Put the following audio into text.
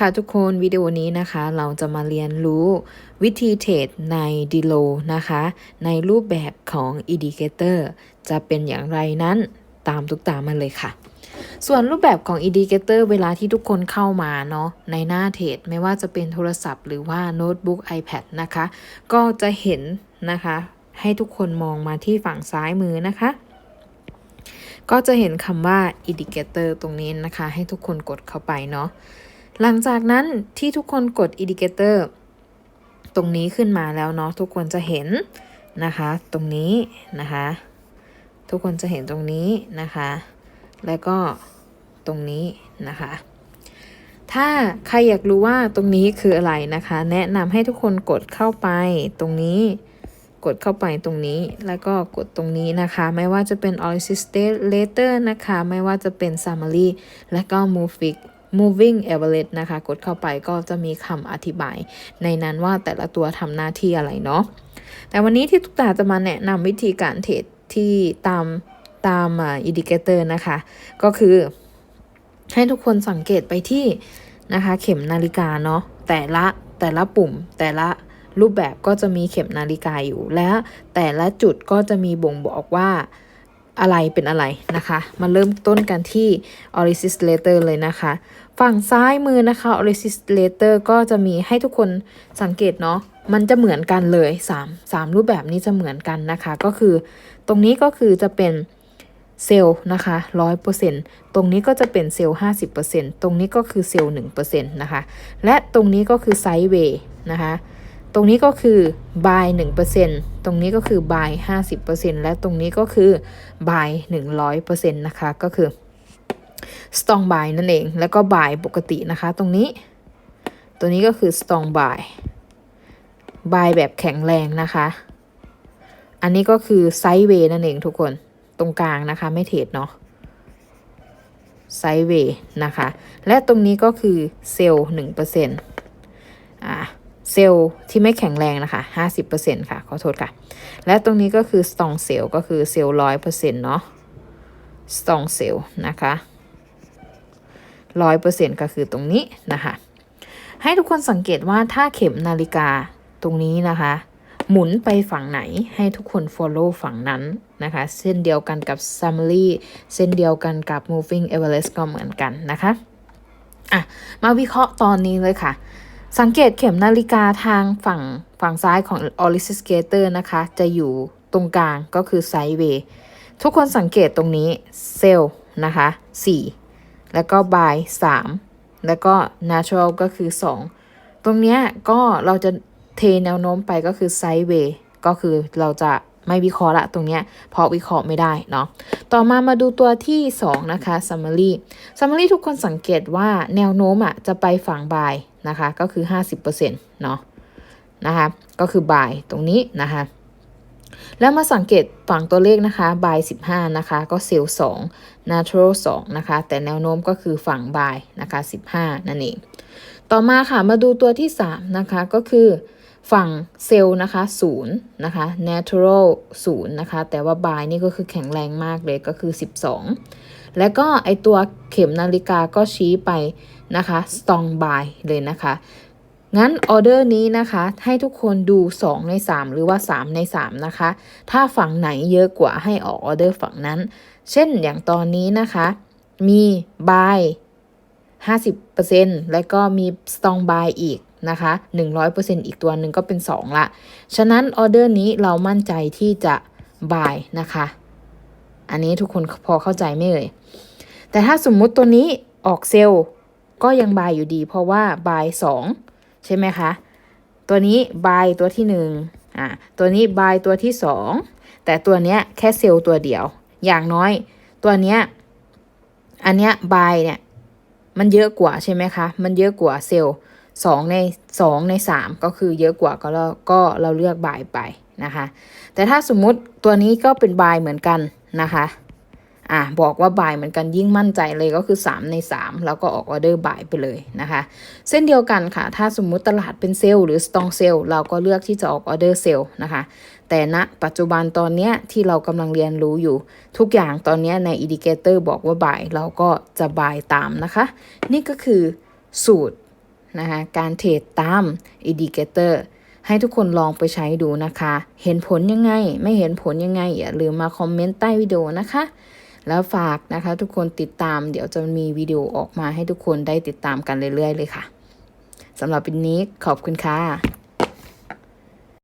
ค่ะทุกคนวิดีโอนี้นะคะเราจะมาเรียนรู้วิธีเทรดในดีโลนะคะ ในรูปแบบของ Indicator จะเป็นอย่างไรนั้นตามทุกตามมาเลยค่ะ ส่วนรูปแบบของ Indicator เวลาที่ทุกคนเข้ามาเนาะในหน้าเทรดไม่ว่าจะเป็นโทรศัพท์หรือว่าโน้ตบุ๊ก iPad นะคะ ก็จะเห็นนะคะ ให้ทุกคนมองมาที่ฝั่งซ้ายมือนะคะก็จะเห็นคำว่า indicator ตรงนี้นะคะ ให้ทุกคนกดเข้าไปเนาะ หลังจากนั้นที่ทุกคนกด indicator ตรงนี้ขึ้นมาแล้วเนาะทุกคนจะเห็นนะคะ ตรงนี้นะคะ ทุกคนจะเห็นตรงนี้นะคะ แล้วก็ตรงนี้นะคะ ถ้าใครอยากรู้ว่าตรงนี้คืออะไรนะคะ แนะนำให้ทุกคนกดเข้าไปตรงนี้กดเข้าไปตรงนี้แล้วก็กดตรงนี้นะคะ ไม่ว่าจะเป็น analysis later นะคะ ไม่ว่าจะเป็น summary และก็ moving moving average นะคะ กดเข้าไปก็จะมีคำอธิบาย ในนั้นว่าแต่ละตัวทำหน้าที่อะไรเนาะแต่วันนี้ที่ทุกตาจะมาแนะนำวิธีการเทรดที่ตามตามอินดิเคเตอร์นะคะ ก็คือให้ทุกคนสังเกตไปที่นะคะ เข็มนาฬิกาเนาะแต่ละแต่ละปุ่มแต่ละรูปแบบก็จะมีเข็มนาฬิกาอยู่และแต่ละจุดก็จะมีบ่งบอกว่าอะไรเป็นอะไรนะคะ มาเริ่มต้นกันที่ o r i s i s later เลยนะคะ ฝั่งซ้ายมือนะคะ o r i s i s later ก็จะมีให้ทุกคนสังเกตเนาะมันจะเหมือนกันเลย 3 3 รูปแบบนี้จะเหมือนกันนะคะ ก็คือตรงนี้ก็คือจะเป็นเซลล์นะคะ100%ตรงนี้ก็จะเป็นเซลล์50%ตรงนี้ก็คือเซลล์1%นะคะ และตรงนี้ก็คือไซด์เวย์นะคะ ตรงนี้ก็คือ buy 1%ตรงนี้ก็คือ buy 50%และตรงนี้ก็คือ buy 100%นะคะ ก็คือ strong buy นั่นเอง แล้วก็ buy ปกตินะคะ ตรงนี้ ตัวนี้ก็คือ strong buy buy แบบแข็งแรงนะคะ อันนี้ก็คือ sideway นั่นเองทุกคนตรงกลางนะคะ ไม่เทรดเนาะ sideway นะคะ และตรงนี้ก็คือเซลล์1%อ่าเซลล์ที่ไม่แข็งแรงนะคะ50%ค่ะ ขอโทษค่ะ และตรงนี้ก็คือ strong cell ก็คือเซลล์100%เนาะ strong cell นะคะ 100%ก็คือตรงนี้นะคะ ให้ทุกคนสังเกตว่าถ้าเข็มนาฬิกาตรงนี้นะคะ หมุนไปฝั่งไหนให้ทุกคน follow ฝั่งนั้นนะคะ เส้นเดียวกันกับ summary เส้นเดียวกันกับ moving average ก็เหมือนกันนะคะอะมาวิเคราะห์ตอนนี้เลยค่ะ สังเกตเข็มนาฬิกาทางฝั่งฝั่งซ้ายของ o l y s i s c a t o r นะคะ จะอยู่ตรงกลางก็คือ sideway ทุกคนสังเกตตรงนี้เซลล์นะคะ4 แล้วก็ by 3 แล้วก็ natural ก็คือ 2 ตรงเนี้ยก็เราจะเทแนวโน้มไปก็คือ sideway ก็คือเราจะไม่วิเคราะห์ละตรงเนี้ยเพราะวิเคราะห์ไม่ได้เนาะต่อมามาดูตัวที่ 2 นะคะ summary summary ทุกคนสังเกตว่าแนวโน้มอะจะไปฝั่ง by นะคะ ก็คือ 50%เนาะนะคะ ก็คือ by ตรงนี้นะคะ แล้วมาสังเกตฝั่งตัวเลขนะคะ buy 15 นะคะ ก็เซลล์2 natural 2 นะคะ แต่แนวโน้มก็คือฝั่ง buy นะคะ 15 นั่นเอง ต่อมาค่ะ มาดูตัวที่ 3 นะคะ ก็คือฝั่งเซลล์นะคะ0นะคะ natural 0นะคะ แต่ว่า buy นี่ก็คือแข็งแรงมากเลยก็คือ 12 แล้วก็ไอตัวเข็มนาฬิกาก็ชี้ไปนะคะ strong buy เลยนะคะ งั้นออเดอร์นี้นะคะ ให้ทุกคนดู 2 ใน 3 หรือว่า 3 ใน 3 นะคะ ถ้าฝั่งไหนเยอะกว่าให้ออกออเดอร์ฝั่งนั้น เช่นอย่างตอนนี้นะคะ มี buy 50%แล้วก็มี strong buy อีกนะคะ100%อีกตัวหนึ่งก็เป็น 2 ละ ฉะนั้นออเดอร์นี้เรามั่นใจที่จะ buy นะคะ อันนี้ทุกคนพอเข้าใจไหมเอ่ย แต่ถ้าสมมุติตัวนี้ออกเซลล์ก็ยัง buy อยู่ดี เพราะว่า buy 2 ใช่ไหมคะ ตัวนี้ buy ตัวที่1อ่าตัวนี้ buy ตัวที่2แต่ตัวเนี้ยแค่เซลล์ตัวเดียว อย่างน้อย ตัวเนี้ยอันเนี้ย buy เนี่ยมันเยอะกว่าใช่ไหมคะ มันเยอะกว่าเซลล์สองในสองในสามก็คือเยอะกว่าก็เราก็เราเลือกบายไปนะคะ แต่ถ้าสมมุติตัวนี้ก็เป็นบายเหมือนกันนะคะ อะบอกว่าบายเหมือนกันยิ่งมั่นใจเลยก็คือ 3 ใน 3 แล้วก็ออกออเดอร์บายไปเลยนะคะ เส้นเดียวกันค่ะ ถ้าสมมุติตลาดเป็นเซลล์หรือสตองเซลล์เราก็เลือกที่จะออกออเดอร์เซลล์นะคะ แต่ณนะปัจจุบันตอนนี้ที่เรากำลังเรียนรู้อยู่ ทุกอย่างตอนนี้ในอินดิเคเตอร์บอกว่าบายเราก็จะบายตามนะคะ นี่ก็คือสูตรนะคะการเทรดตาม Indicator ให้ทุกคนลองไปใช้ดูนะคะ เห็นผลยังไง ไม่เห็นผลยังไง อย่าลืมมาคอมเมนต์ใต้วิดีโอนะคะ แล้วฝากนะคะ ทุกคนติดตาม เดี๋ยวจะมีวิดีโอออกมาให้ทุกคนได้ติดตามกันเรื่อยๆเลยค่ะสำหรับวันนี้ขอบคุณค่ะ